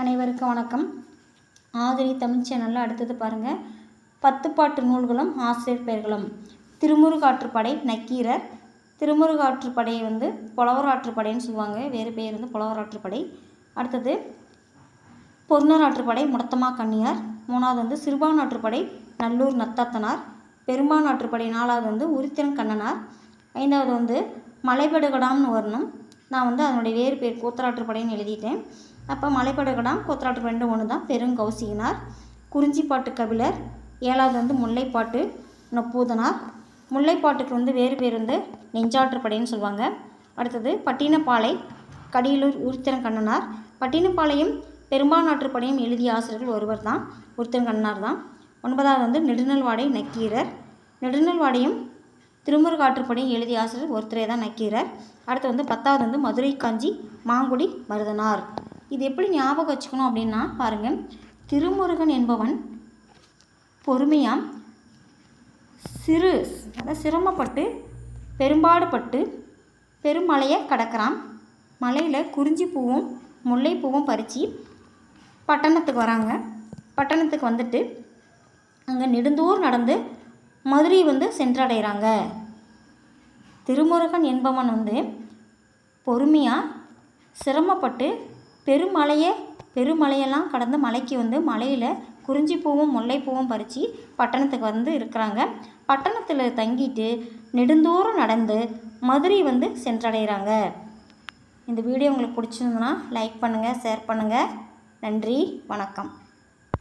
அனைவருக்கும் வணக்கம். ஆதிரி தமிழ் சேனலில் அடுத்தது பாருங்கள் பத்து பாட்டு நூல்களும் ஆசிரியர் பெயர்களும். திருமுருகாற்றுப்படை நக்கீரர். திருமுருகாற்றுப்படையை வந்து புலவராற்றுப்படைன்னு சொல்லுவாங்க. வேறு பெயர் வந்து புலவராற்றுப்படை அடுத்தது பொருணராற்றுப்படை முடத்தமா கன்னியார். மூணாவது வந்து சிறுபானாற்றுப்படை நல்லூர் நத்தாத்தனார். பெரும்பானாற்றுப்படை நாலாவது வந்து உரித்திரன் கண்ணனார். ஐந்தாவது வந்து மலைபடுகடாம்னு வரணும். நான் வந்து அதனுடைய வேறு பேர் கூத்தராற்றுப்படைன்னு எழுதிட்டேன். அப்போ மலைபடுகடாம் கூத்தராற்றுப்படை ரெண்டு ஒன்று தான் பெருங்கௌசியினார் குறிஞ்சிப்பாட்டு கபிலர் ஏழாவது வந்து முல்லைப்பாட்டு நொப்பூதனார். முல்லைப்பாட்டுக்கு வந்து வேறு பேர் வந்து நெஞ்சாற்றுப்படைன்னு சொல்லுவாங்க அடுத்தது பட்டினப்பாலை கடியலூர் உரித்திரன் கண்ணனார். பட்டினப்பாளையம் பெரும்பானாற்றுப்படையும் எழுதிய ஆசிரியர்கள் ஒருவர் தான் உரித்திரன் கண்ணனார் தான் ஒன்பதாவது வந்து நெடுநல்வாடை நக்கீரர். நெடுநல்வாடையும் திருமுருகாற்றுப்படையும் எழுதிய ஆசிரியர் ஒருத்தரே தான் நக்கீரர். அடுத்து வந்து பத்தாவது வந்து மதுரை காஞ்சி மாங்குடி மருதனார். இது எப்படி ஞாபகம் வச்சுக்கணும் அப்படின்னா பாருங்கள் திருமுருகன் என்பவன் பொறுமையாக சிறு அதாவது சிரமப்பட்டு பெரும்பாடுபட்டு பெருமலையை கடக்கிறான். மலையில் குறிஞ்சி பூவும் முல்லைப்பூவும் பறித்து பட்டணத்துக்கு வராங்க. பட்டணத்துக்கு வந்துட்டு அங்கே நெடுந்தூர் நடந்து மதுரை வந்து சென்றடைகிறாங்க. திருமுருகன் என்பவன் வந்து பொறுமையாக சிரமப்பட்டு பெருமலையை பெருமலையெல்லாம் கடந்து மலைக்கு வந்து மலையில் குறிஞ்சிப்பூவும் முல்லைப்பூவும் பறித்து பட்டணத்துக்கு வந்து இருக்கிறாங்க. பட்டணத்தில் தங்கிட்டு நெடுந்தோறும் நடந்து மதுரை வந்து சென்றடைகிறாங்க. இந்த வீடியோ உங்களுக்கு பிடிச்சிருந்ததுன்னா லைக் பண்ணுங்கள் ஷேர் பண்ணுங்கள் நன்றி வணக்கம்.